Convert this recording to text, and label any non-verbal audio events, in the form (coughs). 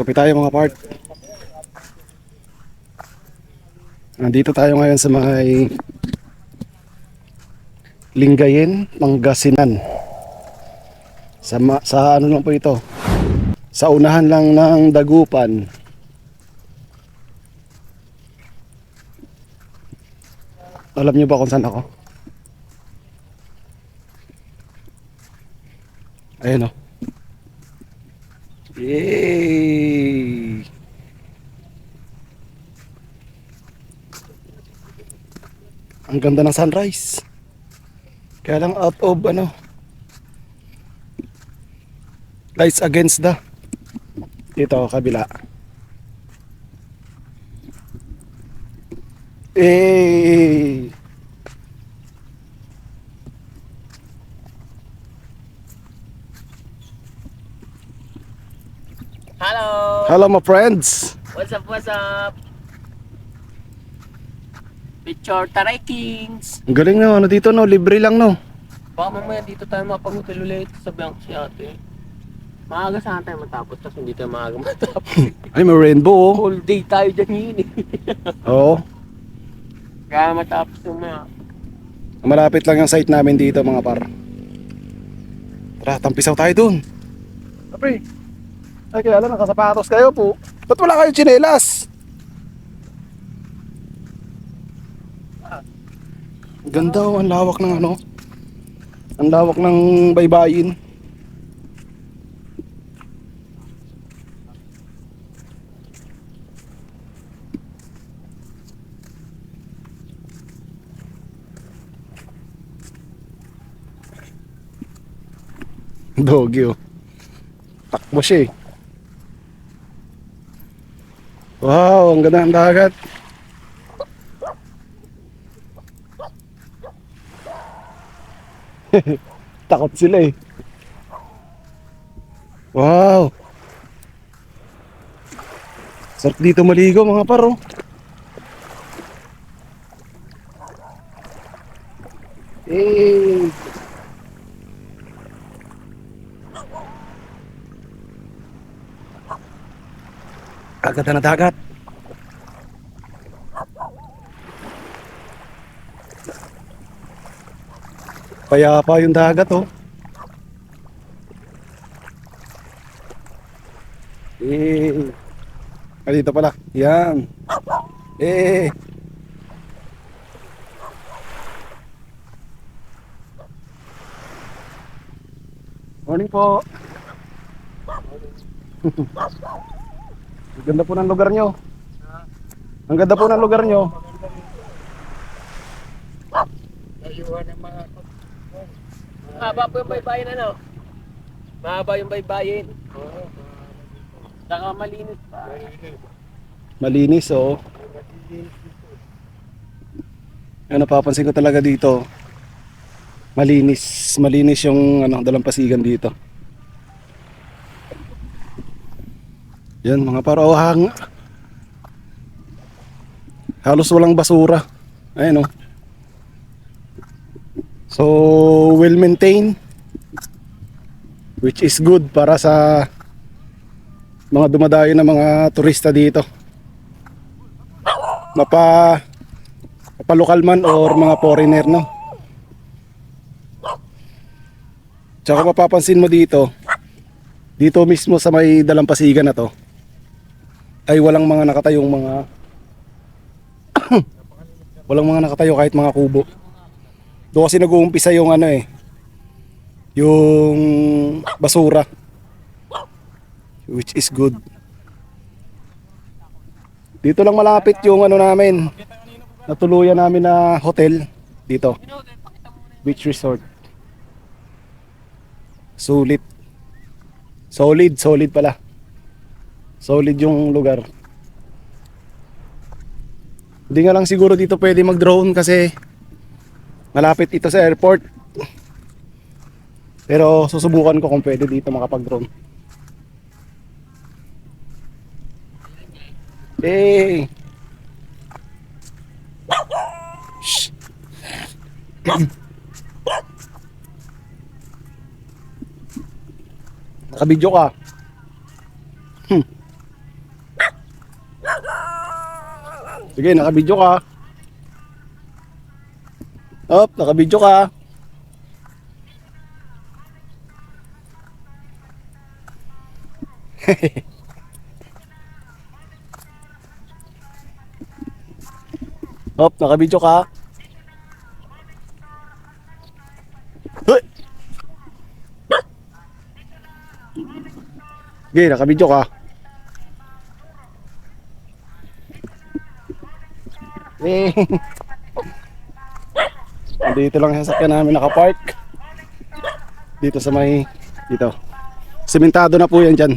Kape tayo mga part. Nandito tayo ngayon sa may Lingayen, Pangasinan. Sa, ma- sa ano lang po ito? Sa unahan lang ng Dagupan. Alam niyo ba kung saan ako? Ayun o. Yay! Ang ganda ng sunrise. Kaya lang out of ano lights against the dito kabila. Eh Hello! Hello my friends. What's up, what's up? Picture Taray Kings! Ang galing na ano dito no, libre lang no. Baka mamaya dito tayo mapag-hotel ulit sa bank si ate. Maaga sana tayo matapos, tapos hindi tayo maaga matapos. (laughs) Ay may rainbow oh. Whole day tayo dyan yun eh. (laughs) Oo. Kaya matapos yung mga... Malapit lang yung site namin dito mga par. Tara, tampisaw tayo dun. Apre. Ay, kaya lang, nakasapatos kayo po. Ba't wala kayong tsinelas? Ang Ganda oh, ang lawak ng ano. Ang lawak ng baybayin. Doggy oh. Takbo siya eh. Wow, ang ganda ng dagat. (laughs) Takot sila eh. Wow. Sarap dito maligo mga paro. Eh. Agad na dagat. Payapa yung dagat oh. Eh. Ah, dito pala. Yan. Eh. Morning po. (laughs) Ang ganda po ng lugar nyo. Ang ganda po ng lugar nyo. Ayuhan ng mga... Mahaba po yung baybayin ano? Mahaba yung baybayin. Oo. Saka malinis pa. Malinis oh. Ano napapansin ko talaga dito. Malinis, malinis yung ano dalampasigan dito. Yan mga parohang. Halos walang basura. Ayan oh. So well maintained which is good para sa mga dumadayo na mga turista dito. Mapa mapalokal man or mga foreigner no. Tsaka mapapansin mo dito, dito mismo sa may dalampasigan na to, ay walang mga nakatayong mga (coughs) walang mga nakatayo kahit mga kubo. Doon kasi nag-uumpisa yung ano eh, yung basura. Which is good. Dito lang malapit yung ano namin, natuluyan namin na hotel dito. Beach Resort. Sulit. Solid, solid pala. Solid yung lugar. Hindi nga lang siguro dito pwede mag-drone kasi malapit ito sa airport. Pero susubukan ko kung pwede dito makapag-drone. Eh. Shh. Nakabidyo ka. Sige, nakabidyo ka. Op, nakabidyo ka. (laughs) Op, nakabidyo ka. Hoy! Sige, nakabidyo ka. Eh. Dito lang yung sasakyan namin nakapark. Dito sa may dito. Sementado na po yan dyan.